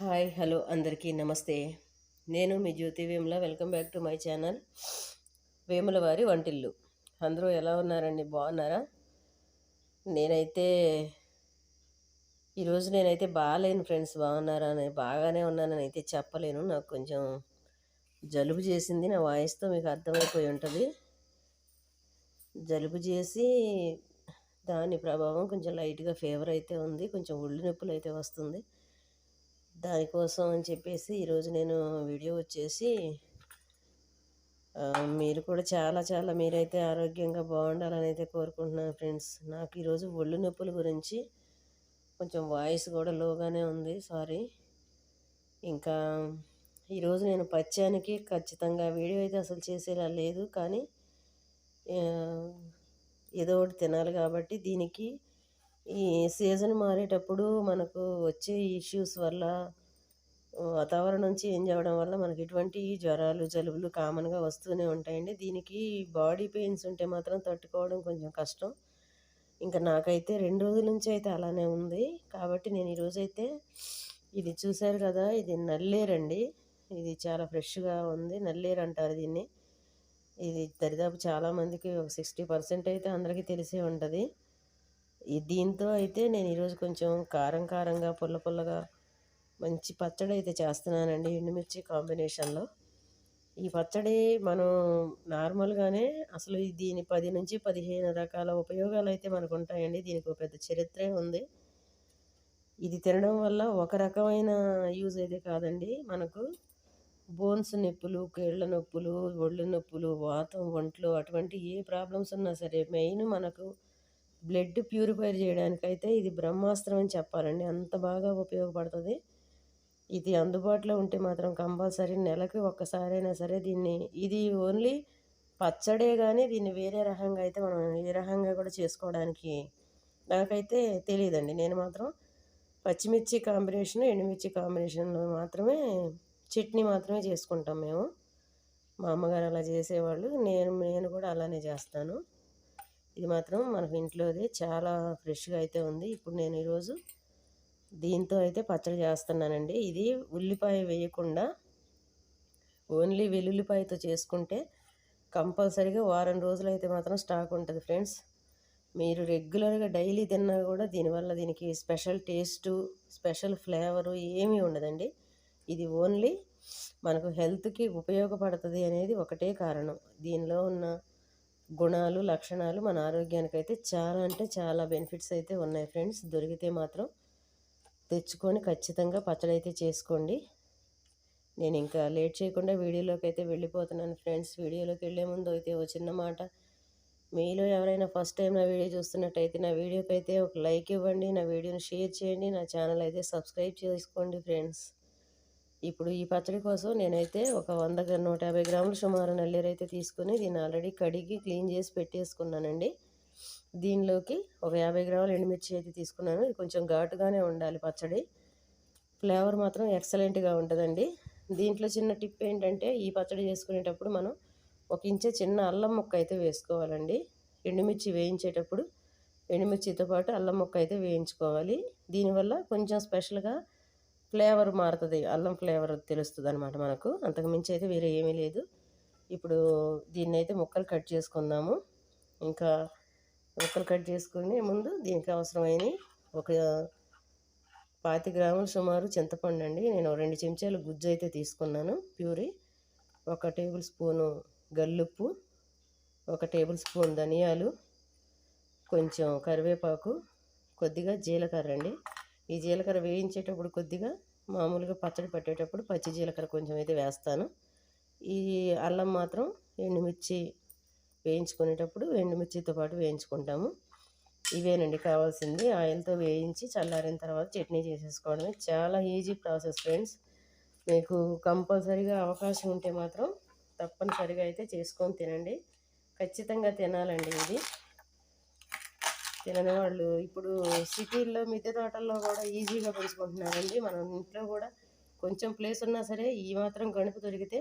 Hi hello అందరికీ నమస్తే. నేను మీ Jyothi Vemula welcome back to my channel Vemula వారి వంటిల్లు. అందరూ ఎలా ఉన్నారండి? బాగున్నారా? నేనైతే ఈరోజు నేనైతే బాగాలేను ఫ్రెండ్స్. బాగున్నారా? అని బాగానే ఉన్నానని అయితే చెప్పలేను. నాకు కొంచెం జలుబు చేసింది. నా వాయిస్తో మీకు అర్థమైపోయి ఉంటుంది. జలుబు చేసి దాని ప్రభావం కొంచెం లైట్గా ఫీవర్ అయితే ఉంది. కొంచెం ఒళ్ళు నొప్పులు అయితే వస్తుంది. దానికోసం అని చెప్పేసి ఈరోజు నేను వీడియో వచ్చేసి మీరు కూడా చాలా చాలా మీరైతే ఆరోగ్యంగా బాగుండాలని అయితే కోరుకుంటున్నాను ఫ్రెండ్స్. నాకు ఈరోజు ఒళ్ళు నొప్పుల గురించి కొంచెం వాయిస్ కూడా లోగానే ఉంది సారీ. ఇంకా ఈరోజు నేను పచ్చానికి ఖచ్చితంగా వీడియో అయితే అసలు చేసేలా లేదు కానీ ఏదో ఒకటి తినాలి కాబట్టి దీనికి ఈ సీజన్ మారేటప్పుడు మనకు వచ్చే ఇష్యూస్ వల్ల వాతావరణం చేంజ్ అవ్వడం వల్ల మనకి ఇటువంటి జ్వరాలు జలుబులు కామన్గా వస్తూనే ఉంటాయండి. దీనికి బాడీ పెయిన్స్ ఉంటే మాత్రం తట్టుకోవడం కొంచెం కష్టం. ఇంకా నాకైతే రెండు రోజుల నుంచి అయితే అలానే ఉంది. కాబట్టి నేను ఈరోజైతే ఇది చూశారు కదా ఇది నల్లేరండి ఇది చాలా ఫ్రెష్గా ఉంది. నల్లేరు అంటారు దీన్ని. ఇది దరిదాపు చాలామందికి ఒక సిక్స్టీ పర్సెంట్ అయితే అందరికీ తెలిసే ఉంటుంది. దీంతో అయితే నేను ఈరోజు కొంచెం కారం కారంగా పుల్ల పుల్లగా మంచి పచ్చడి అయితే చేస్తున్నానండి ఎండుమిర్చి కాంబినేషన్లో. ఈ పచ్చడి మనం నార్మల్గానే అసలు దీని పది నుంచి పదిహేను రకాల ఉపయోగాలు అయితే మనకు ఉంటాయండి. దీనికి ఒక పెద్ద చరిత్రే ఉంది. ఇది తినడం వల్ల ఒక రకమైన యూజ్ అయితే కాదండి. మనకు బోన్స్ నొప్పులు కేళ్ళ నొప్పులు ఒళ్ళు నొప్పులు వాతం ఒంట్లో అటువంటి ఏ ప్రాబ్లమ్స్ ఉన్నా సరే మెయిన్ మనకు బ్లడ్ ప్యూరిఫైర్ చేయడానికైతే ఇది బ్రహ్మాస్త్రం అని చెప్పాలండి. అంత బాగా ఉపయోగపడుతుంది. ఇది అందుబాటులో ఉంటే మాత్రం కంపల్సరీ నెలకి ఒక్కసారైనా సరే దీన్ని ఇది ఓన్లీ పచ్చడే కానీ దీన్ని వేరే రకంగా అయితే మనం ఏ రకంగా కూడా చేసుకోవడానికి నాకైతే తెలియదండి నేను మాత్రం పచ్చిమిర్చి కాంబినేషన్ ఎండుమిర్చి కాంబినేషన్లో మాత్రమే చట్నీ మాత్రమే చేసుకుంటాం మేము. మా అమ్మగారు అలా చేసేవాళ్ళు. నేను నేను కూడా అలానే చేస్తాను. ఇది మాత్రం మనకు ఇంట్లోది చాలా ఫ్రెష్గా అయితే ఉంది. ఇప్పుడు నేను ఈరోజు దీంతో అయితే పచ్చడి చేస్తున్నానండి. ఇది ఉల్లిపాయ వేయకుండా ఓన్లీ వెల్లుల్లిపాయతో చేసుకుంటే కంపల్సరీగా వారం రోజులు అయితే మాత్రం స్టాక్ ఉంటుంది ఫ్రెండ్స్. మీరు రెగ్యులర్గా డైలీ తిన్నా కూడా దీనివల్ల దీనికి స్పెషల్ టేస్టు స్పెషల్ ఫ్లేవరు ఏమీ ఉండదండి. ఇది ఓన్లీ మనకు హెల్త్కి ఉపయోగపడుతుంది అనేది ఒకటే కారణం. దీనిలో ఉన్న గుణాలు లక్షణాలు మన ఆరోగ్యానికి అయితే చాలా అంటే చాలా బెనిఫిట్స్ అయితే ఉన్నాయి ఫ్రెండ్స్. దొరికితే మాత్రం తెచ్చుకొని ఖచ్చితంగా పచ్చడి అయితే చేసుకోండి. నేను ఇంకా లేట్ చేయకుండా వీడియోలోకి అయితే వెళ్ళిపోతున్నాను ఫ్రెండ్స్. వీడియోలోకి వెళ్ళే ముందు అయితే ఓ చిన్న మాట. మీలో ఎవరైనా ఫస్ట్ టైం నా వీడియో చూస్తున్నట్టయితే నా వీడియోకి అయితే ఒక లైక్ ఇవ్వండి నా వీడియోని షేర్ చేయండి నా ఛానల్ అయితే సబ్స్క్రైబ్ చేసుకోండి ఫ్రెండ్స్. ఇప్పుడు ఈ పచ్చడి కోసం నేనైతే ఒక వంద నూట యాభై గ్రాములు సుమారు నల్లేరు అయితే తీసుకొని దీన్ని ఆల్రెడీ కడిగి క్లీన్ చేసి పెట్టేసుకున్నానండి. దీనిలోకి ఒక యాభై గ్రాములు ఎండుమిర్చి అయితే తీసుకున్నాను. ఇది కొంచెం ఘాటుగానే ఉండాలి పచ్చడి. ఫ్లేవర్ మాత్రం ఎక్సలెంట్గా ఉంటుందండి. దీంట్లో చిన్న టిప్ ఏంటంటే ఈ పచ్చడి చేసుకునేటప్పుడు మనం ఒక ఇంచే చిన్న అల్లం ముక్క అయితే వేసుకోవాలండి. ఎండుమిర్చి వేయించేటప్పుడు ఎండుమిర్చితో పాటు అల్లం ముక్క అయితే వేయించుకోవాలి. దీనివల్ల కొంచెం స్పెషల్గా ఫ్లేవర్ మారుతుంది అల్లం ఫ్లేవర్ తెలుస్తుంది అనమాట మనకు. అంతకు మించి అయితే వేరే ఏమీ లేదు. ఇప్పుడు దీన్ని అయితే ముక్కలు కట్ చేసుకుందాము. ఇంకా ముక్కలు కట్ చేసుకుని ముందు దీనికి అవసరమైన ఒక పాతి గ్రాములు సుమారు చింతపండు అండి. నేను రెండు చెంచాలు గుజ్జు అయితే తీసుకున్నాను ప్యూరీ. ఒక టేబుల్ స్పూను గల్లుప్పు ఒక టేబుల్ స్పూన్ ధనియాలు కొంచెం కరివేపాకు కొద్దిగా జీలకర్ర అండి. ఈ జీలకర్ర వేయించేటప్పుడు కొద్దిగా మామూలుగా పచ్చడి పెట్టేటప్పుడు పచ్చి జీలకర్ర కొంచెం అయితే వేస్తాను. ఈ అల్లం మాత్రం ఎండుమిర్చి వేయించుకునేటప్పుడు ఎండుమిర్చితో పాటు వేయించుకుంటాము. ఇవేనండి కావాల్సింది. ఆయిల్తో వేయించి చల్లారిన తర్వాత చట్నీ చేసేసుకోవడమే చాలా ఈజీ ప్రాసెస్ ఫ్రెండ్స్. మీకు కంపల్సరీగా అవకాశం ఉంటే మాత్రం తప్పనిసరిగా అయితే చేసుకొని తినండి. ఖచ్చితంగా తినాలండి ఇది. తినని వాళ్ళు ఇప్పుడు సిటీల్లో మిద్దె తోటల్లో కూడా ఈజీగా పెంచుకుంటున్నారండి మనం ఇంట్లో కూడా కొంచెం ప్లేస్ ఉన్నా సరే ఈ మాత్రం గణుపు దొరికితే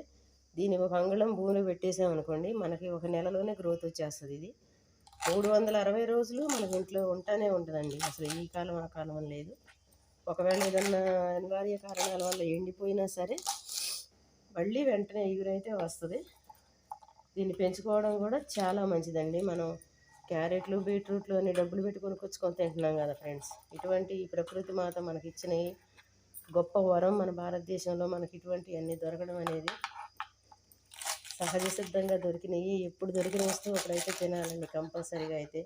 దీన్ని ఒక అంగుళం భూమిలో పెట్టేసామనుకోండి మనకి ఒక నెలలోనే గ్రోత్ వచ్చేస్తుంది ఇది. మూడు వందల అరవై రోజులు మనకి ఇంట్లో ఉంటానే ఉంటుందండి. అసలు ఈ కాలం ఆ కాలం లేదు. ఒకవేళ ఏదన్నా అనివార్య కారణాల వల్ల ఎండిపోయినా సరే మళ్ళీ వెంటనే ఎగురైతే వస్తుంది. దీన్ని పెంచుకోవడం కూడా చాలా మంచిదండి. మనం క్యారెట్లు బీట్రూట్లు అని డబ్బులు పెట్టి కొనుక్కొచ్చుకొని తింటున్నాం కదా ఫ్రెండ్స్. ఇటువంటి ఈ ప్రకృతి మాత మనకి ఇచ్చినవి గొప్ప వరం మన భారతదేశంలో మనకి ఇటువంటివన్నీ దొరకడం అనేది సహజ సిద్ధంగా దొరికినాయి. ఎప్పుడు దొరికిన వస్తువు అప్పుడైతే తినాలండి కంపల్సరీగా అయితే.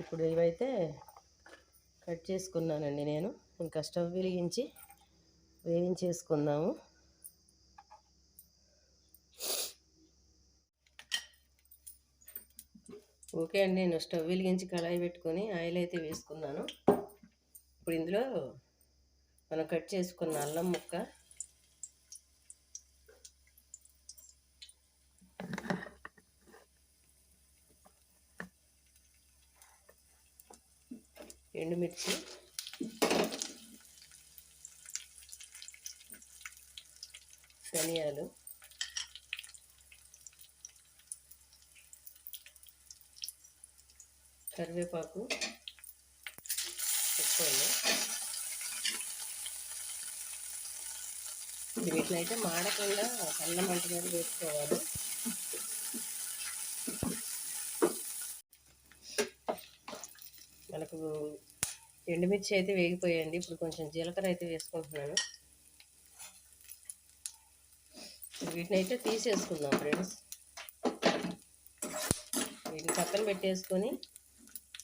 ఇప్పుడు ఇవైతే కట్ చేసుకున్నానండి నేను. ఇంకా స్టవ్ వెలిగించి వేయించేసుకుందాము. ఓకే అండి నేను స్టవ్ వెలిగించి కళాయి పెట్టుకొని ఆయిల్ అయితే వేసుకున్నాను. ఇప్పుడు ఇందులో మనం కట్ చేసుకున్న అల్లం ముక్క ఎండుమిర్చి ధనియాలు కరివేపాకు పెట్టుకోండి ఇది వీటినైతే మాడకుండా అన్నం మంట మీద వేసుకోవాలి. మనకు ఎండుమిర్చి అయితే వేగిపోయాయండి. ఇప్పుడు కొంచెం జీలకర్ర అయితే వేసుకుంటున్నాను. వీటిని అయితే తీసేసుకుందాం ఫ్రెండ్స్. వీటిని పక్కన పెట్టేసుకొని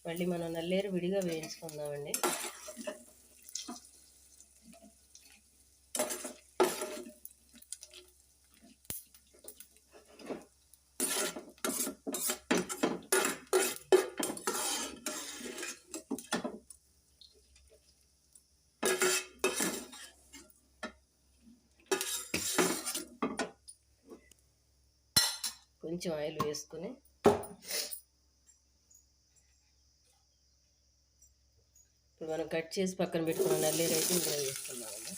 మళ్ళీ మనం నల్లేరు విడిగా వేయించుకుందామండి. కొంచెం ఆయిల్ వేసుకుని మనం కట్ చేసి పక్కన పెట్టుకున్న నల్లేరు అయితే ఇందులో వేస్తున్నామండి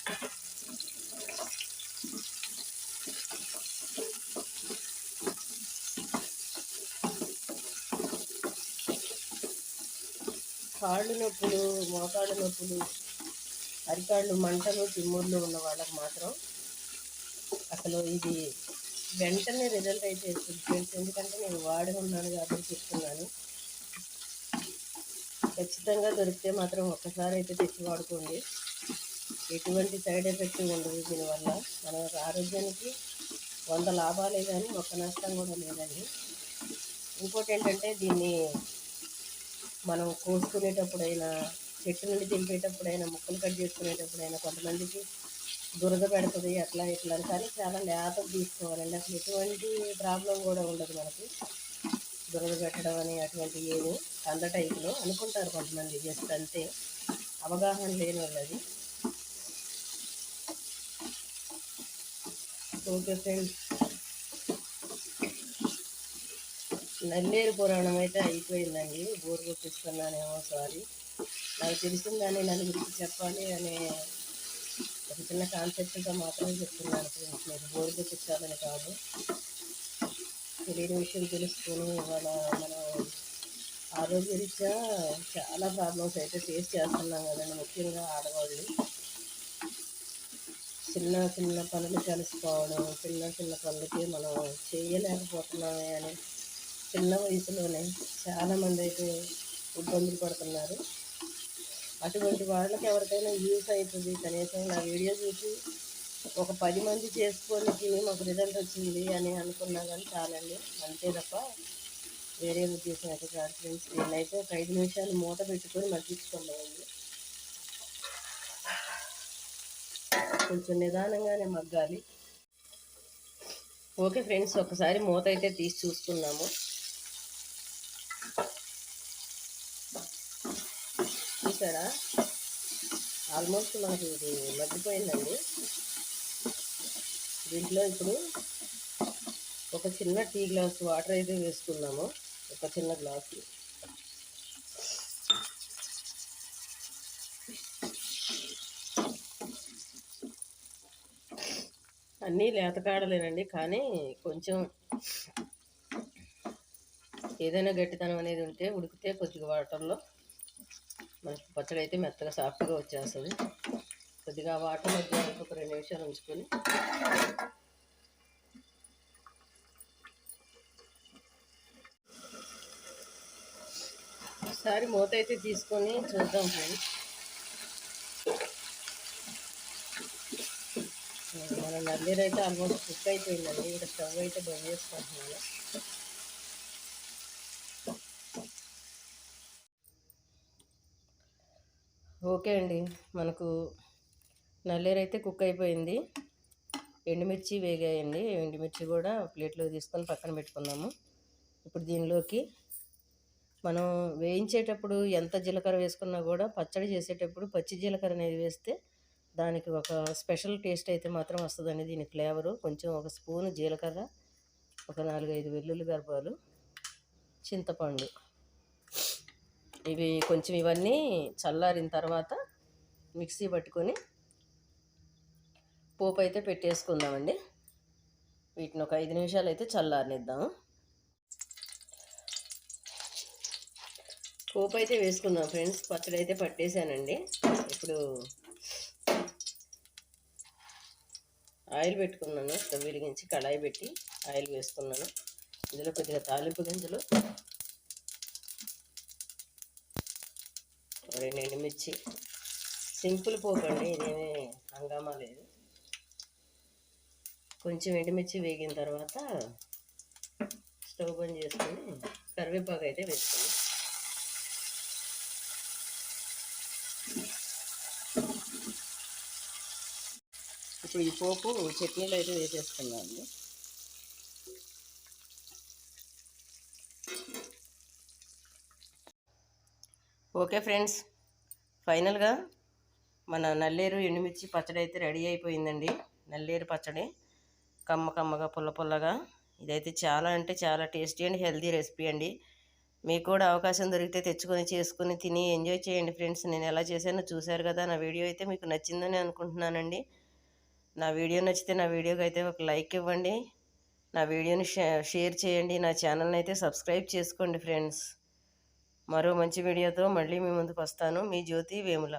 కాళ్ళు నొప్పులు మోకాళ్ళు నొప్పులు అరికాళ్ళు మంటలు తిమ్ముళ్ళు ఉన్న వాళ్ళకి మాత్రం అసలు ఇది వెంటనే రిజల్ట్ అయితే ఇస్తుంది ఫ్రెండ్స్ ఎందుకంటే నేను వాడి ఉన్నాను కాబట్టి చెప్తున్నాను. ఖచ్చితంగా దొరికితే మాత్రం ఒక్కసారి అయితే తెచ్చి వాడుకోండి. ఎటువంటి సైడ్ ఎఫెక్ట్ ఉండదు దీనివల్ల. మన ఆరోగ్యానికి వంద లాభాలే కానీ ఒక్క నష్టం కూడా లేదండి. ఇంకోటి ఏంటంటే దీన్ని మనం కోసుకునేటప్పుడైనా చెట్టు నుండి తెంపేటప్పుడైనా ముక్కలు కట్ చేసుకునేటప్పుడైనా కొంతమందికి దురద పెడుతుంది అట్లా ఇట్లా కానీ చాలా లేత తీసుకోవాలండి. అసలు ఎటువంటి ప్రాబ్లం కూడా ఉండదు మనకి. దురద పెట్టడం అని అటువంటి ఏమి అంద టైపులో అనుకుంటారు కొంతమంది జస్ట్ అంతే. అవగాహన లేని వాళ్ళది. Okay friends. నల్లేరు పురాణం అయితే అయిపోయిందండి. బోర్ గుర్తిస్తున్నానేమో సారీ. నాకు తెలిసిందని నలుగురికి చెప్పాలి అనే ఒక చిన్న కాన్సెప్ట్గా మాత్రమే చెప్తున్నాను ఫ్రెండ్స్. మీరు బోర్ గుర్తించాలని కాదు. తెలియని విషయం తెలుసుకొని ఇవాళ మనం ఆరోగ్యరీత్యా చాలా ప్రాబ్లమ్స్ అయితే ఫేస్ చేస్తున్నాం కదండి ముఖ్యంగా ఆడవాళ్ళు. చిన్న చిన్న పనులు కలిసిపోవడం చిన్న చిన్న పనులకి మనం చేయలేకపోతున్నామే అని చిన్న వయసులోనే చాలామంది అయితే ఇబ్బందులు పడుతున్నారు. అటువంటి వాళ్ళకి ఎవరికైనా యూస్ అవుతుంది. కనీసం నా వీడియో చూసి ఒక పది మంది చేసుకొని తిని మాకు రిజల్ట్ వచ్చింది అని అనుకున్నా కానీ చాలండి. అంతే తప్ప వేరే ఉద్దేశం అయితే కాదు ఫ్రెండ్స్ నేనైతే ఒక ఐదు నిమిషాలు మూత పెట్టుకొని మగ్గించుకోలేండి కొంచెం నిదానంగానే మగ్గాలి. ఓకే ఫ్రెండ్స్ ఒకసారి మూత అయితే తీసి చూసుకున్నాము చూసారా? ఆల్మోస్ట్ మనకి ఇది మగ్గిపోయిందండి. దీంట్లో ఇప్పుడు ఒక చిన్న టీ గ్లాస్ వాటర్ అయితే వేసుకున్నాము ఒక చిన్న గ్లాసు. అన్నీ లేతకాడలేనండి కానీ కొంచెం ఏదైనా గట్టితనం అనేది ఉంటే ఉడికితే కొద్దిగా వాటర్లో మనకి పచ్చడి అయితే మెత్తగా సాఫ్ట్గా వచ్చేస్తుంది. కొద్దిగా వాటర్ మధ్య ఒక రెండు నిమిషాలు ఉంచుకొని ఒకసారి మూత అయితే తీసుకొని చూద్దాం ఫ్రెండ్స్. మన నల్లేరు అయితే ఆల్మోస్ట్ కుక్ అయిపోయిందండి. ఇక్కడ స్టవ్ అయితే బంద్ చేసుకుంటున్నాను. ఓకే అండి మనకు నల్లేరు అయితే కుక్ అయిపోయింది. ఎండుమిర్చి వేగాయండి. ఎండుమిర్చి కూడా ప్లేట్లో తీసుకొని పక్కన పెట్టుకున్నాము ఇప్పుడు దీనిలోకి మనం వేయించేటప్పుడు ఎంత జీలకర్ర వేసుకున్నా కూడా పచ్చడి చేసేటప్పుడు పచ్చి జీలకర్ర అనేది వేస్తే దానికి ఒక స్పెషల్ టేస్ట్ అయితే మాత్రం వస్తుందండి దీని ఫ్లేవరు. కొంచెం ఒక స్పూన్ జీలకర్ర ఒక నాలుగైదు వెల్లుల్లి గర్భాలు చింతపండు. ఇవి కొంచెం ఇవన్నీ చల్లారిన తర్వాత మిక్సీ పట్టుకొని పోపు అయితే పెట్టేసుకుందామండి. వీటిని ఒక ఐదు నిమిషాలు అయితే చల్లారనిద్దాము పోపు అయితే వేసుకుందాం ఫ్రెండ్స్. పచ్చడి అయితే పట్టేశానండి ఇప్పుడు ఆయిల్ పెట్టుకున్నాను. స్టవ్ వెలిగించి కళాయి పెట్టి ఆయిల్ వేసుకున్నాను. ఇందులో కొద్దిగా తాలింపు గింజలు రెండు ఎండుమిర్చి. సింపుల్ పోకండి ఇదేమీ హంగామా లేదు. కొంచెం ఎండుమిర్చి వేగిన తర్వాత స్టవ్ బంద్ చేసుకొని కరివేపాకు అయితే వేసుకున్నాను ఇప్పుడు ఈ పోపు చట్నీలో అయితే వేసేస్తున్నాను అండి ఓకే ఫ్రెండ్స్ ఫైనల్గా మన నల్లేరు ఎండుమిర్చి పచ్చడి అయితే రెడీ అయిపోయిందండి. నల్లేరు పచ్చడి కమ్మ కమ్మగా పుల్ల పుల్లగా. ఇదైతే చాలా అంటే చాలా టేస్టీ అండ్ హెల్తీ రెసిపీ అండి. మీకు కూడా అవకాశం దొరికితే తెచ్చుకొని చేసుకుని తిని ఎంజాయ్ చేయండి ఫ్రెండ్స్. నేను ఎలా చేశానో చూశారు కదా నా వీడియో అయితే మీకు నచ్చిందని అనుకుంటున్నానండి. నా వీడియో నచ్చితే నా వీడియోకి అయితే ఒక లైక్ ఇవ్వండి. నా వీడియోని షేర్ చేయండి. నా ఛానల్ని అయితే సబ్స్క్రైబ్ చేసుకోండి ఫ్రెండ్స్. మరో మంచి వీడియోతో మళ్ళీ మీ ముందుకు వస్తాను. మీ జ్యోతి వేముల.